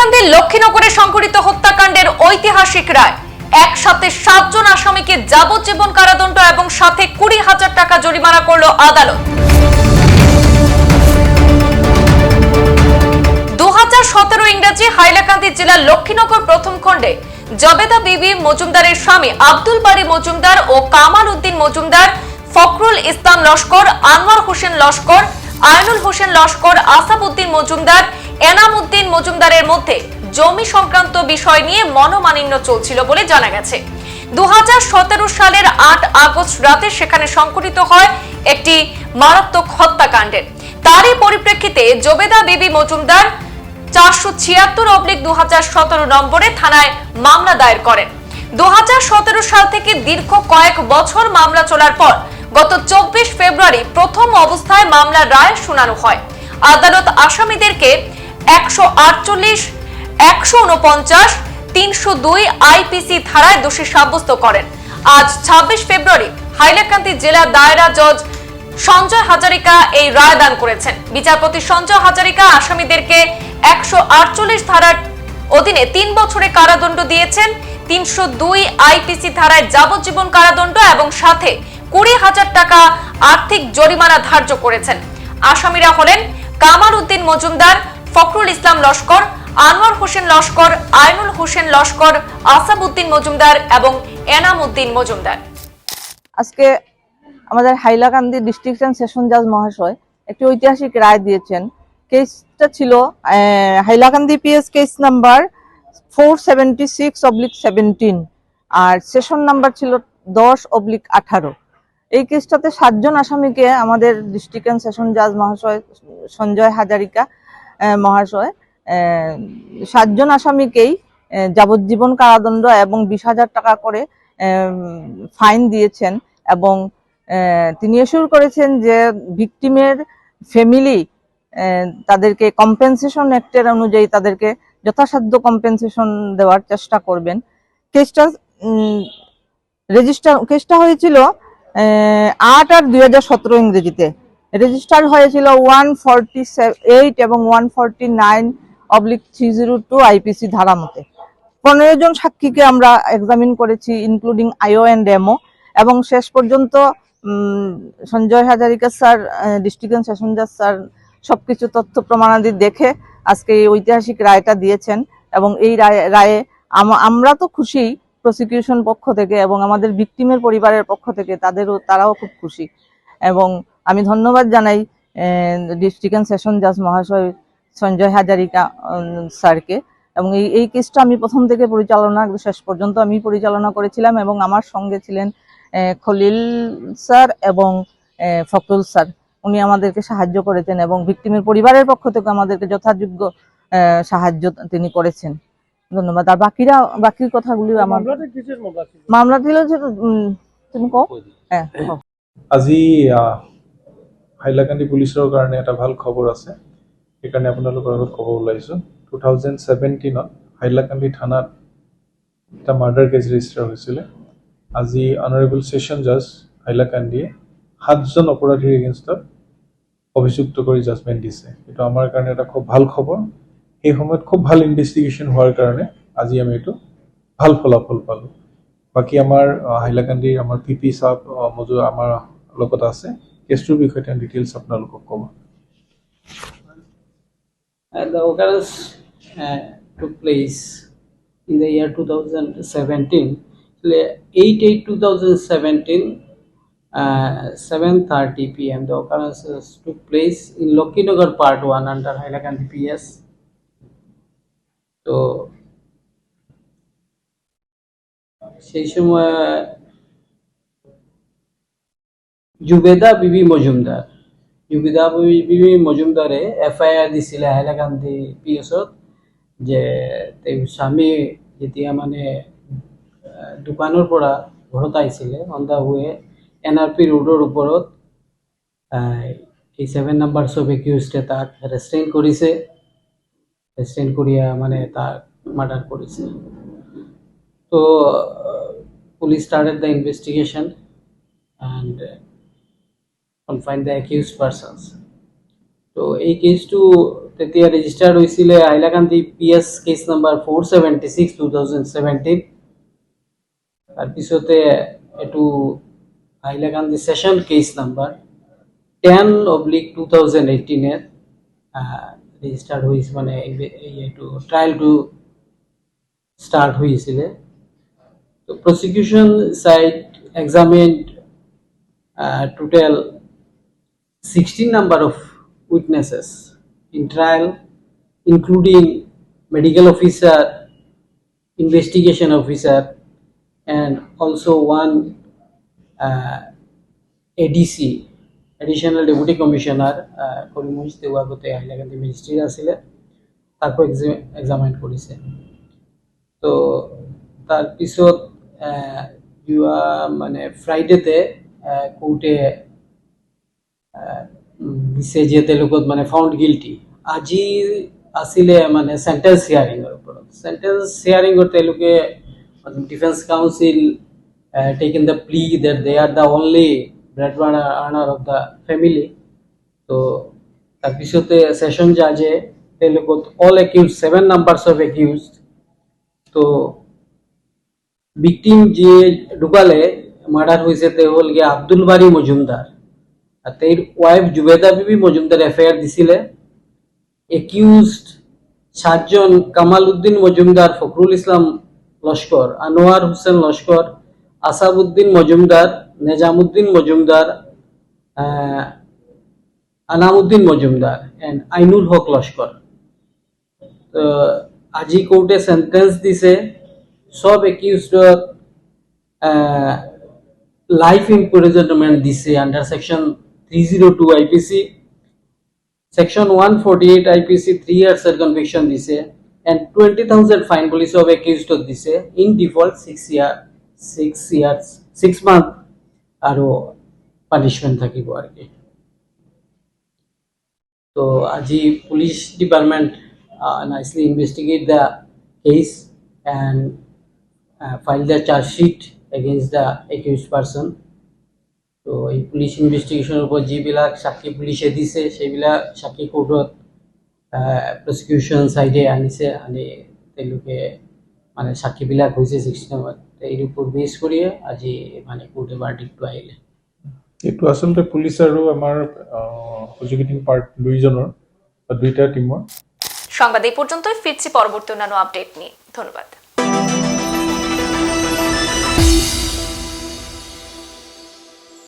হাইলাকান্দির লক্ষ্মীনগরে সংঘটিত হত্যাকাণ্ডের ঐতিহাসিক রায়। একসাথে সাতজন আসামিকে যাবজ্জীবন কারাদণ্ড এবং সাথে কুড়ি হাজার টাকা জরিমানা করল আদালত। দু সতেরো ইংরেজি হাইলাকান্দি জেলার লক্ষ্মীনগর প্রথম খণ্ডে জবেদা বিবি মজুমদারের স্বামী আব্দুল বাড়ি মজুমদার ও কামাল উদ্দিন মজুমদার, ফখরুল ইসলাম লস্কর, আনোয়ার হোসেন লস্কর, আয়নুল হোসেন লস্কর আসাবউদ্দিন মজুমদার এনাম উদ্দিন মজুমদারের মধ্যে জমি সংক্রান্ত বিষয় নিয়ে মনোমালিন্য চলছিল বলে জানা গেছে। দু সালের আট আগস্ট রাতে সেখানে সংঘটিত হয় একটি মারাত্মক হত্যাকাণ্ডের। তারই পরিপ্রেক্ষিতে জবেদা বিবি মজুমদার চারশো ছিয়াত্তর অব্লিক দু হাজার সতেরো নম্বরে থানায় মামলা দায়ের করেন। দু হাজার সতেরো সাল থেকে দীর্ঘ কয়েক বছর মামলা চলার পর গত চব্বিশ ফেব্রুয়ারি প্রথম অবস্থায় মামলার রায় শোনানো হয়। আদালত আসামিদেরকে একশো আটচল্লিশ, একশো উনপঞ্চাশ তিনশো দুই আইপিসি ধারায় দোষী সাব্যস্ত করেন। আজ ছাব্বিশ ফেব্রুয়ারি হাইলাকান্দি জেলা দায়রা জজ সঞ্জয় হাজারিকা এই রায় দান করেছেন। বিচারপতি সঞ্জয় হাজারিকা আসামিদেরকে একশো আটচল্লিশ ধারার অধীনে তিন বছরে কারাদণ্ড দিয়েছেন, তিনশো দুই আইপিসি ধারায় যাবজ্জীবন কারাদণ্ড এবং সাথে কুড়ি হাজার টাকা আর্থিক জরিমানা ধার্য করেছেন। আসামিরা হলেন কামাল উদ্দিন মজুমদার ফখরুল ইসলাম লস্কর, আনোয়ার হোসেন লস্কর, আইনুল হোসেন লস্কর আসাবউদ্দিন মজুমদার এবং এনাম উদ্দিন মজুমদার। আজকে আমাদের হাইলাকান্দি ডিস্ট্রিক্ট অ্যান্ড সেশন জাজ মহাশয় একটি ঐতিহাসিক রায় দিয়েছেন। কেসটা ছিল Hailakandi PS case number four seventy six oblique seventeen আর সেশন নাম্বার ছিল দশ অবলিক আঠারো। এই কেসটাতে সাতজন আসামিকে আমাদের ডিস্ট্রিক্ট অ্যান্ড সেশন জাজ মহাশয় সঞ্জয় হাজারিকা মহাশয় সাতজন আসামিকেই যাবজ্জীবন কারাদণ্ড এবং বিশ হাজার টাকা করে ফাইন দিয়েছেন এবং তিনি এসুর করেছেন যে ভিকটিমের ফ্যামিলি তাদেরকে কম্পেনসেশন অ্যাক্টের অনুযায়ী তাদেরকে যথাসাধ্য কম্পেনসেশন দেওয়ার চেষ্টা করবেন। কেসটা রেজিস্টার কেসটা হয়েছিল আট আর দুই হাজার সতেরো ইংরেজিতে। রেজিস্টার হয়েছিল ওয়ান ফর্টি এইট এবং one forty nine oblique three zero two IPC ধারা মতে পনেরো জন সাক্ষীকে আমরা এক্সামিন করেছি ইনক্লুডিং আইও অ্যান্ড ডেমো এবং শেষ পর্যন্ত Sanjay Hazarika sir district session জাজ স্যার, সবকিছু তথ্য প্রমাণাদি দেখে আজকে এই ঐতিহাসিক রায়টা দিয়েছেন। এবং এই রায়ে রায়ে আমরা তো খুশি প্রসিকিউশন পক্ষ থেকে এবং আমাদের ভিকটিমের পরিবারের পক্ষ থেকে, তাদেরও, তারাও খুব খুশি। এবং আমি ধন্যবাদ জানাই ডিস্ট্রিক্ট অ্যান্ড সেশন জাজ মহাশয় সঞ্জয় হাজারিকা স্যারকে। এবং এই এই কেসটা আমি প্রথম থেকে পরিচালনা শেষ পর্যন্ত আমি পরিচালনা করেছিলাম এবং আমার সঙ্গে ছিলেন আহ, খলিল স্যার এবং আহ, ফখরুল স্যার। উনি আমাদেরকে সাহায্য করেছেন এবং ভিকটিমের পরিবারের পক্ষ থেকে আমাদেরকে যথাযোগ্য আহ, সাহায্য তিনি করেছেন। ধন্যবাদ। আর বাকিরা বাকি কথাগুলি আমার মামলা ছিল? তুমি কও? হ্যাঁ। আজি হাইলাকান্দি পুলিচৰ কাৰণে এটা ভাল খবৰ আছে। সেইকাৰণে আপোনালোকৰ আগত ক'ব ওলাইছোঁ। টু থাউজেণ্ড ছেভেণ্টিনত হাইলাকান্দি থানাত এটা মাৰ্ডাৰ কেছ ৰেজিষ্টাৰ হৈছিলে। আজি অনাৰেবল ছেশ্যন জাজ হাইলাকান্দিয়ে সাতজন অপৰাধীৰ এগেইনষ্টত অভিযুক্ত কৰি জাজমেণ্ট দিছে। এইটো আমাৰ কাৰণে এটা খুব ভাল খবৰ। সেই সময়ত খুব ভাল ইনভেষ্টিগেশ্যন হোৱাৰ কাৰণে আজি আমি এইটো ভাল ফলাফল পালোঁ। বাকী আমাৰ হাইলাকান্দিৰ আমাৰ পি পি চাহ মজু আমাৰ লগত আছে। বিষয়ে তেওঁ ডিটেইলছ আপোনালোকক ক'ব Uh, the occurrence uh, took place in the year 2017. Actually, 8 8 2017, uh, 7:30 p.m. The occurrences took place in Lokinagar Part 1 under Hailakandi PS. তো সেই সময় জুবেদা বিবি মজুমদার। জুবেদা বিবি- বিবি মজুমদাৰে এফ আই আৰ দিছিলে পি এছত যে স্বামী যেতিয়া মানে দোকানৰ পৰা ঘৰত আহিছিলে on the way N R P ৰোডৰ ওপৰত এই ছেভেন নাম্বাৰ চব একিউজে তাক ৰেষ্ট্ৰেইন কৰিছে। ৰেষ্ট্ৰেইন কৰি মানে তাক মাৰ্ডাৰ কৰিছে। তো police started the investigation and confine the accused persons. তো এই কেছটো তেতিয়া ৰেজিষ্টাৰ্ড হৈছিলে Hailakandi P S case number four seventy six two thousand seventeen তাৰপিছতে এইটো Hailakandi session case number ten oblique two thousand এইটিনত registered হৈছিল মানে এই- এই এইটো ট্ৰায়েলটো ষ্টাৰ্ট হৈছিলে তো prosecution side examined total 16 number of witnesses in trial, including medical officer, investigation officer, and also one uh, ADC, Additional Deputy Commissioner, uh, Karimganj তেওঁ আগতে হাইলাকান্দি মেজিষ্ট্ৰেট আছিলে তাকো এক্সামিন কৰিছে তো তাৰপিছত আহ, যোৱা মানে ফ্ৰাইডেতে কোৰ্টে দিছে যে তেওঁলোকক মানে ফাউণ্ড গিল্টি আজি আছিলে মানে চেণ্টেন্স হিয়াৰিঙৰ ওপৰত। চেণ্টেন্স হিয়াৰিঙত তেওঁলোকে defence counsel taken the plea that they are the only bread earner of the family তো তাৰপিছতে ছেশ্যন জাজে তেওঁলোকক all accused seven numbers of accused তো ভিক্টিম যিয়ে ঢুকালে মাৰ্ডাৰ হৈছে, তেওঁ হ'লগে আব্দুল বাৰী মজুমদাৰ। আর তাইর ওয়াইফ জুবেদা বিবি মজুমদার এফআইআর দিছিলে। একিউজড সাতজন কামাল উদ্দিন মজুমদার ফখরুল ইসলাম লস্কর, আনোয়ার হোসেন লস্কর আসাবউদ্দিন মজুমদার, নেজামুদ্দিন মজুমদার আনামুদ্দিন মজুমদার এন্ড আইনুল হক লস্কর। তো আজি কোর্টে সেন্টেন্স দিছে, সব একিউজডক লাইফ imprisonment দিছে under section 302 IPC section 148 IPC 3 years এর কনভিকশন দিছে and 20000 fine police of accused দিছে in default 6 year 6 years 6 month আৰু পানিশমেন্ট থাকিব আর কি। তো আজি police department nicely investigate the case and file the charge sheet against the accused person তো এই পুলিচ ইনভেষ্টিগেশ্যনৰ ওপৰত যিবিলাক সাক্ষী পুলিচে দিছে সেইবিলাক সাক্ষী কোৰ্টত প্ৰচিকিউশ্যন চাইডে আনিছে আনি তেওঁলোকে মানে সাক্ষীবিলাক হৈছে ছিক্সটিনত এই ওপৰত বেছ কৰিয়ে আজি মানে কোৰ্টে বাৰ্ডিকটো আহিলে। এইটো আচলতে পুলিচ আৰু আমাৰ প্ৰজিকিউটিং পাৰ্ট দুইজনৰ দুইটা টিমৰ সংবাদ এই পর্যন্তই ফিরছি পরবর্তী অন্যান্য আপডেট নিয়ে। ধন্যবাদ।